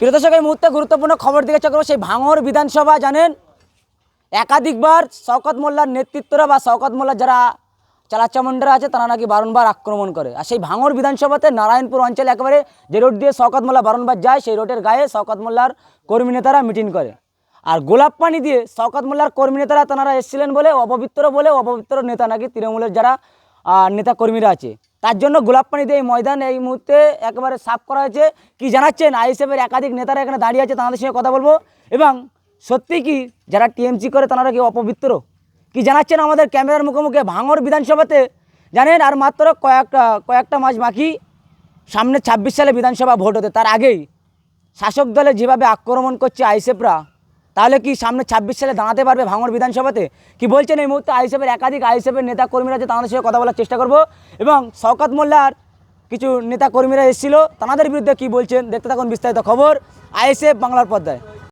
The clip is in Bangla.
প্রিয় দর্শক, এই মুহূর্তে গুরুত্বপূর্ণ খবর দিকে চক্র সেই ভাঙর বিধানসভা, জানেন? একাধিকবার শওকত মোল্লার নেতৃত্বরা বা শওকত মোল্লার যারা চালাচামুন্ডারা আছে, তারা নাকি বারংবার আক্রমণ করে। আর সেই ভাঙর বিধানসভাতে নারায়ণপুর অঞ্চলে একেবারে যে রোড দিয়ে শওকত মোল্লা বারংবার যায়, সেই রোডের গায়ে শওকত মোল্লার কর্মী নেতারা মিটিং করে। আর গোলাপ পানি দিয়ে শওকত মোল্লার কর্মী নেতারা, তারা এসেছিলেন বলে, অপবিত্র বলে অপবিত্র নেতা নাকি তৃণমূলের যারা নেতা কর্মীরা আছে। তার জন্য গোলাপ পানি দিয়ে এই ময়দান এই মুহূর্তে একেবারে সাফ করা হয়েছে। কি জানাচ্ছেন? আইএসএফের একাধিক নেতারা এখানে দাঁড়িয়ে আছে, তাদের সঙ্গে কথা বলব। এবং সত্যি কি যারা টিএমসি করে, তারা কি অপবিত্র? কি জানাচ্ছেন আমাদের ক্যামেরার মুখোমুখি ভাঙর বিধানসভাতে? জানেন, আর মাত্র কয়েকটা কয়েকটা মাস বাকি, সামনে ছাব্বিশ সালে বিধানসভা ভোট হতে। তার আগেই শাসক দলে যেভাবে আক্রমণ করছে আইসেফরা তাহলে কি সামনে ছাব্বিশ সালে দাঁড়াতে পারবে ভাঙড় বিধানসভাতে? কি বলছেন এই মুহূর্তে আইসিএফের একাধিক আইসিএফের নেতা কর্মীরা আছে তাঁদের সঙ্গে কথা বলার চেষ্টা করব? এবং শওকাত মোল্লার কিছু নেতা কর্মীরা এসেছিল, তাঁদের বিরুদ্ধে কি বলছেন? দেখতে থাকুন বিস্তারিত খবর, আইএসএফ বাংলার পর্দায়।